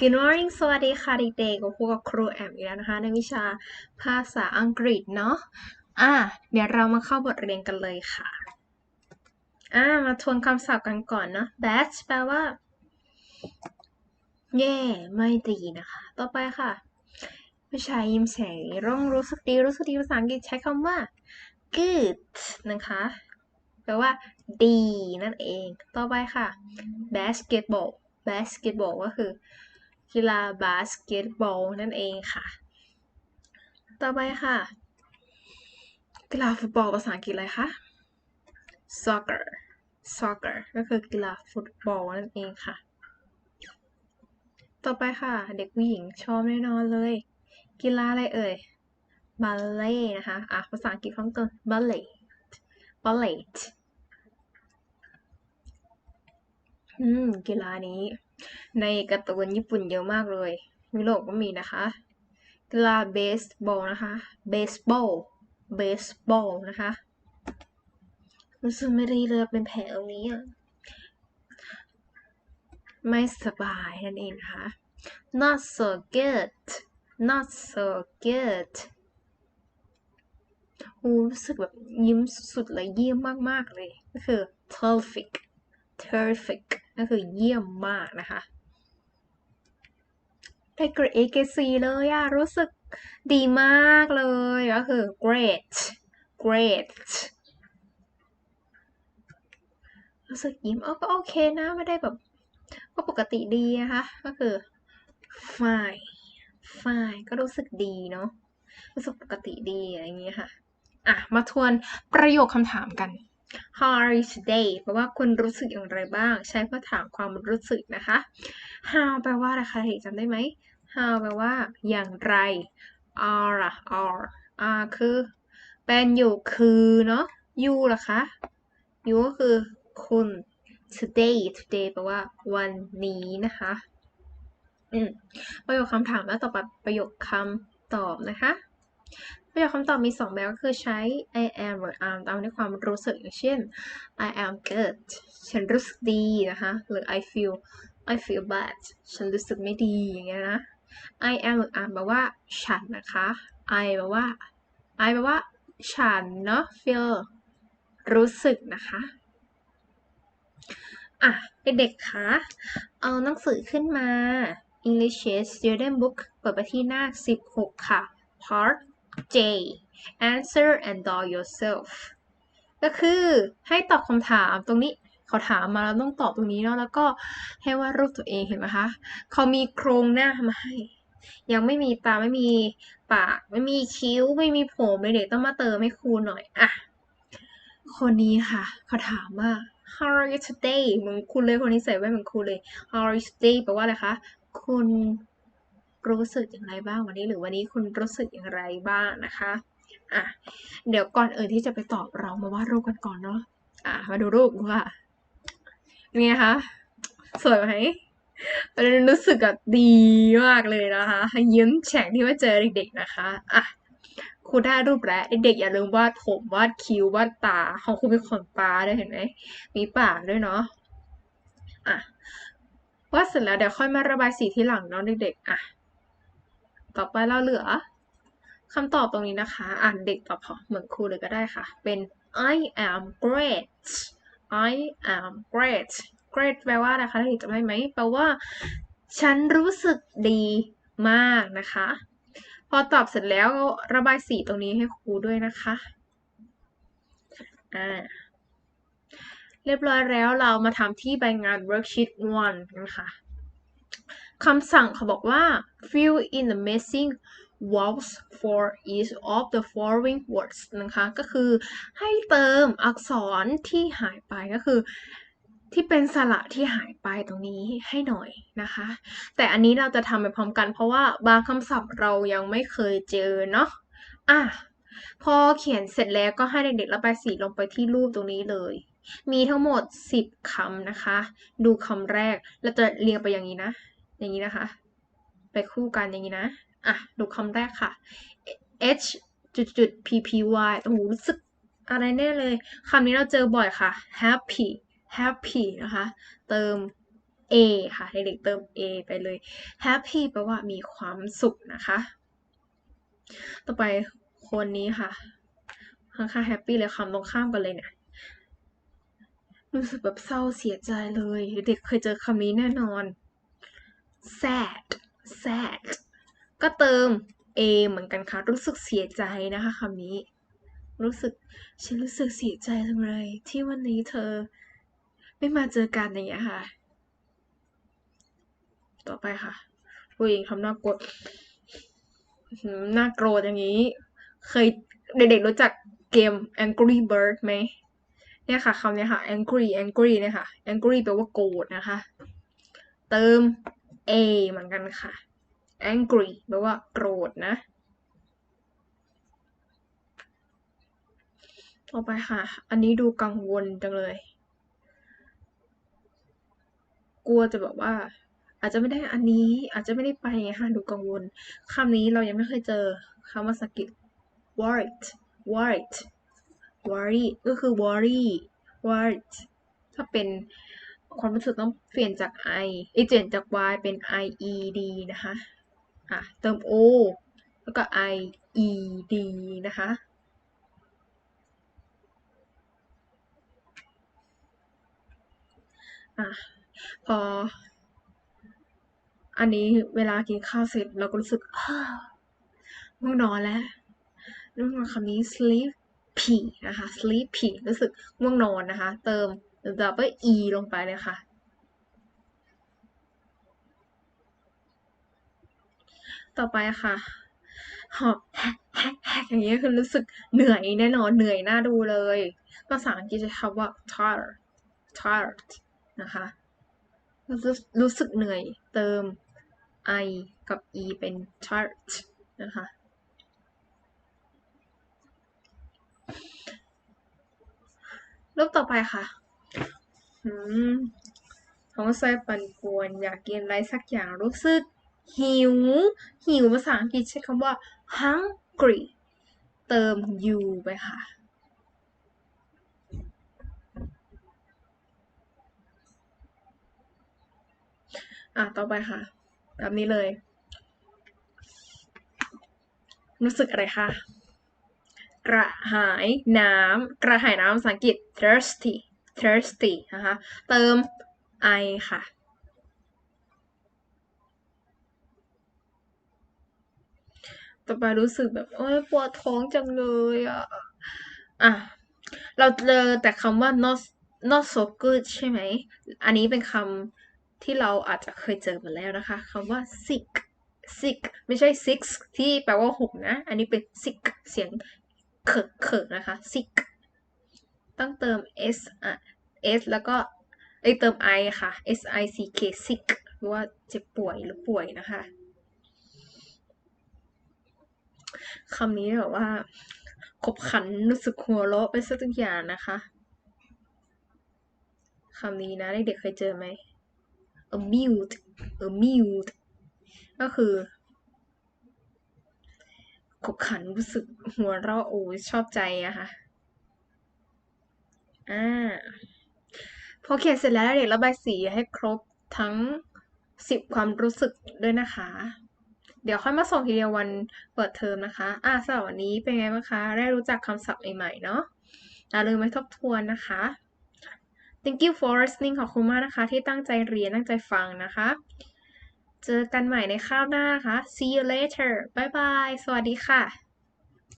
Good morning สวัสดีค่ะเด็กๆกับพวกบครูแอมอีกแล้วนะคะ ในวิชาภาษาอังกฤษเนาะ อะ เดี๋ยวเรามาเข้าบทเรียนกันเลยค่ะ อะ มาทวนคำศัพท์กันก่อนเนาะ bad แปลว่า แย่ ไม่ดีนะคะ ต่อไปค่ะ ผู้ชายยิ้มแฉ่งร่องรู้สึกดี รู้สึกดีภาษาอังกฤษใช้คำว่า good นะคะ แปลว่า ดี นั่นเอง ต่อไปค่ะ basketball basketball ก็คือ กีฬาบาสเกตบอลนั่นเองค่ะ ต่อไปค่ะ กีฬาฟุตบอลภาษาอังกฤษอะไรคะ soccer soccer ก็คือกีฬาฟุตบอลนั่นเองค่ะ ต่อไปค่ะ เด็กผู้หญิงชอบแน่นอนเลย กีฬาอะไรเอ่ยบัลเล่นะคะอะภาษาอังกฤษข้างต้นบัลเล่บัลเล่อืม กีฬานี้ ในการ์ตูนญี่ปุ่นเยอะมากเลยยุโรปก็มีนะคะ กีฬาเบสบอลนะคะ เบสบอล เบสบอลนะคะรู้สึกไม่ดีเลยเป็นแผลตรงนี้อะ ไม่สบายนั่นเองนะคะ not so good not so good รู้สึกแบบยิ้มสุดๆเลยเยี่ยมมาก ๆ เลย ก็คือ terrific terrific ก็คือเยี่ยมมากนะคะได้เกรด A เกรด C เลยอะรู้สึกดีมากเลย ก็คือ great great รู้สึกยิ้มเออก็โอเคนะไม่ได้แบบ ก็ปกติดีนะคะก็คือ fine fine ก็รู้สึกดีเนาะรู้สึกปกติดีอะไรอย่างเงี้ยค่ะ อะ มาทวนประโยคคำถามกัน How are you today แปลว่าคุณรู้สึกอย่างไรบ้าง ใช้เพื่อถามความรู้สึกนะคะ How แปลว่าอะไรคะเด็กจำได้ไหม How แปลว่า อย่างไร Are ะ Are Are คือ เป็นอยู่คือเนาะ You ล่ะคะ You ก็คือคุณ Today Today แปลว่า วันนี้นะคะประโยคคำถามแล้วต่อไปประโยคคำตอบนะคะ ประโยคคำตอบมี 2 แบบก็คือใช้ I am หรือ am ตามด้วยความรู้สึกอย่างเช่น I am good ฉันรู้สึกดีนะคะ หรือ I feel I feel bad ฉันรู้สึกไม่ดีอย่างเงี้ยนะ I am หรือ am แปลว่าฉันนะคะ I แปลว่า I แปลว่าฉันเนาะ feel รู้สึกนะคะอะเด็กๆคะเอาหนังสือขึ้นมา English Student Book เปิดไปที่หน้า 16 ค่ะ Part J answer and draw yourself ก็คือให้ตอบคำถามตรงนี้เขาถามมาเราต้องตอบตรงนี้เนาะแล้วก็ให้วาดรูปตัวเองเห็นไหมคะเขามีโครงหน้ามาให้ ยังไม่มีตาไม่มีปาก ไม่มีคิ้ว ไม่มีผมเลยเด็กต้องมาเติมให้ครูหน่อยอะคนนี้ค่ะเขาถามว่า how are you today เหมือนคุณเลยคนนี้ใส่แว่นเหมือนคุณเลย how are you today แปลว่าอะไรคะ คุณ รู้สึกอย่างไรบ้างวันนี้หรือวันนี้คุณรู้สึกอย่างไรบ้างนะคะอะเดี๋ยวก่อนเอ่ยที่จะไปตอบเรามาวาดรูปกันก่อนเนาะอะมาดูรูปว่าเป็นไงคะสวยไหมรู้สึกแบบดีมากเลยนะคะยิ้มแฉ่งที่ว่าเจอเด็กๆนะคะอะครูได้รูปแล้วเด็กๆอย่าลืมวาดผมวาดคิ้ววาดตาของครูมีขนตาด้วยเห็นไหมมีปากด้วยเนาะอะวาดเสร็จแล้วเดี๋ยวค่อยมาระบายสีที่หลังเนาะเด็กๆอะ ต่อไปเราเหลือคำตอบตรงนี้นะคะ อ่านเด็กตอบเหมือนครูเลยก็ได้ค่ะ เป็น I am great I am great great แปลว่าอะไรคะถ้าเด็กจำได้ไหมแปลว่า ฉันรู้สึกดีมากนะคะ พอตอบเสร็จแล้วระบายสีตรงนี้ให้ครูด้วยนะคะอ่าเรียบร้อยแล้วเรามาทำที่ใบงาน worksheet 1 นะคะ คำสั่งเขาบอกว่า fill in the missing vowels for each of the following words นะคะ ก็คือให้เติมอักษรที่หายไปก็คือ ที่เป็นสระที่หายไปตรงนี้ให้หน่อยนะคะ แต่อันนี้เราจะทำไปพร้อมกันเพราะว่าบางคำศัพท์เรายังไม่เคยเจอเนาะอะพอเขียนเสร็จแล้วก็ให้เด็กๆระบายสีลงไปที่รูปตรงนี้เลย มีทั้งหมด 10คำนะคะ ดูคำแรกเราจะเรียงไปอย่างนี้นะ อย่างนี้นะคะ ไปคู่กันอย่างนี้นะ อะ ดูคำแรกค่ะ h จุดจุด p p y โอ้โหรู้สึกอะไรแน่เลยคำนี้เราเจอบ่อยค่ะ happy happy นะคะ เติม A ค่ะเด็กๆเติม A ไปเลย happy แปลว่ามีความสุขนะคะ ต่อไปคนนี้ค่ะค่อนข้างแฮปปี้เลยคำตรงข้ามกันเลยเนี่ยรู้สึกแบบเศร้าเสียใจเลย เด็กเคยเจอคำนี้แน่นอน sad sad ก็เติม A เหมือนกันค่ะ รู้สึกเสียใจนะคะคำนี้ รู้สึก ฉันรู้สึกเสียใจจังเลยที่วันนี้เธอ ไม่มาเจอกันอย่างเงี้ยค่ะ ต่อไปค่ะผู้หญิงทำหน้ากดหน้าโกรธอย่างนี้ เคยเด็กๆรู้จักเกม Angry Bird ไหมเนี่ยค่ะคำนี้ค่ะ angry angry เนี่ยค่ะ angry แปลว่าโกรธนะคะ เติม a เหมือนกันค่ะ angry แปลว่าโกรธนะ ต่อไปค่ะ อันนี้ดูกังวลจังเลย กลัวจะแบบว่า อาจจะไม่ได้อันนี้ อาจจะไม่ได้ไปไงค่ะดูกังวลคำนี้เรายังไม่เคยเจอคำว่าสกิด worried worried worry ก็คือ worry worried ถ้าเป็น ความรู้สึกต้องเปลี่ยนจาก i เปลี่ยนจาก y เป็น i e d นะคะอะเติม o แล้วก็ i e d นะคะอะพอ อันนี้เวลากินข้าวเสร็จเราก็รู้สึกง่วงนอนแล้วเรื่องคำนี้ sleepy นะคะ sleepy รู้สึกง่วงนอนนะคะ เติม double e ลงไปเลยค่ะ ต่อไปค่ะหอบแฮกแฮกแฮกอย่างเงี้คือรู้สึกเหนื่อยแน่นอนเหนื่อยหน่าดูเลย ภาษาอังกฤษจะคำว่า tired tired นะคะรู้รู้สึกเหนื่อยเติม i กับ e เป็น tired นะคะ รูปต่อไปค่ะ อืมท้องไส้ปั่นป่วน อยากกินอะไรสักอย่างรู้สึก หิว หิวภาษาอังกฤษใช้คำว่า hungry เติม u ไปค่ะ อะ ต่อไปค่ะ แบบนี้เลย รู้สึกอะไรคะ กระหายน้ำ กระหายน้ำภาษาอังกฤษ thirsty thirsty นะคะ เติม i ค่ะ ต่อไปรู้สึกแบบโอ้ยปวดท้องจังเลยอะ อะ เราเจอแต่คำว่า not not so good ใช่ไหม อันนี้เป็นคำที่เราอาจจะเคยเจอมาแล้วนะคะคำว่า sick sick ไม่ใช่ six ที่แปลว่าหกนะ อันนี้เป็น sick เสียงเขิกเขิกนะคะ sick ต้องเติม s อะ s แล้วก็ไอเติม i ค่ะ s i c k sick หรือว่าเจ็บป่วยหรือป่วยนะคะคำนี้แบบว่า ขบขันรู้สึกหัวเราะไปสักทุกอย่างนะคะคำนี้นะเด็กๆเคยเจอไหม amuse amuse ก็คือ ขบขันรู้สึกหัวเราะโอ้ชอบใจอะค่ะ อ่าพอเขียนเสร็จแล้วเด็กระบายสีให้ครบทั้งสิบความรู้สึกด้วยนะคะ เดี๋ยวค่อยมาส่งทีเดียววันเปิดเทอมนะคะ อ่าสำหรับวันนี้เป็นไงบ้างคะ ได้รู้จักคำศัพท์ใหม่ๆเนาะอย่าลืมไปทบทวนนะคะ thank you for listening ขอบคุณมากนะคะ ที่ตั้งใจเรียนตั้งใจฟังนะคะ เจอกันใหม่ในคราวหน้าค่ะ see you later บ๊ายบายสวัสดีค่ะ